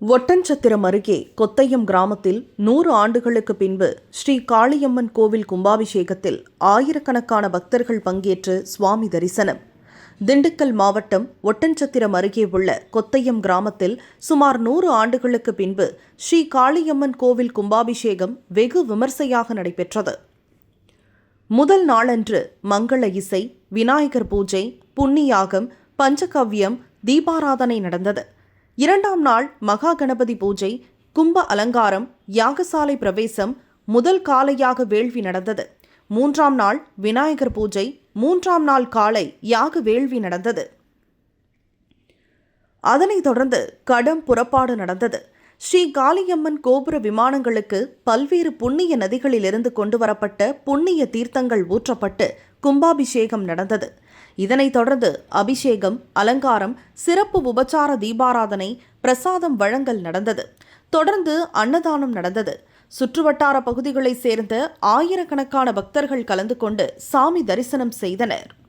ஒட்டன்சத்திரம் அருகே கொத்தையம் கிராமத்தில் நூறு ஆண்டுகளுக்கு பின்பு ஸ்ரீ காளியம்மன் கோவில் கும்பாபிஷேகத்தில் ஆயிரக்கணக்கான பக்தர்கள் பங்கேற்று சுவாமி தரிசனம். திண்டுக்கல் மாவட்டம் ஒட்டன்சத்திரம் அருகே உள்ள கொத்தையம் கிராமத்தில் சுமார் நூறு ஆண்டுகளுக்கு பின்பு ஸ்ரீ காளியம்மன் கோவில் கும்பாபிஷேகம் வெகு விமர்சையாக நடைபெற்றது. முதல் நாளன்று மங்கள இசை விநாயகர் பூஜை புண்ணியாகம் பஞ்சகவ்யம் தீபாராதனை நடந்தது. இரண்டாம் நாள் மகா கணபதி பூஜை கும்ப அலங்காரம் யாகசாலை பிரவேசம் முதல் காலையாக வேள்வி நடந்தது. மூன்றாம் நாள் விநாயகர் பூஜை மூன்றாம் நாள் காலை யாக வேள்வி நடந்தது. அதனைத் தொடர்ந்து கடம் புறப்பாடு நடந்தது. ஸ்ரீ காளியம்மன் கோபுர விமானங்களுக்கு பல்வேறு புண்ணிய நதிகளிலிருந்து கொண்டு வரப்பட்ட புண்ணிய தீர்த்தங்கள் ஊற்றப்பட்டு கும்பாபிஷேகம் நடந்தது. இதனைத் தொடர்ந்து அபிஷேகம் அலங்காரம் சிறப்பு உபச்சார தீபாராதனை பிரசாதம் வழங்கல் நடந்தது. தொடர்ந்து அன்னதானம் நடந்தது. சுற்றுவட்டார பகுதிகளைச் சேர்ந்த ஆயிரக்கணக்கான பக்தர்கள் கலந்து கொண்டு சாமி தரிசனம் செய்தனர்.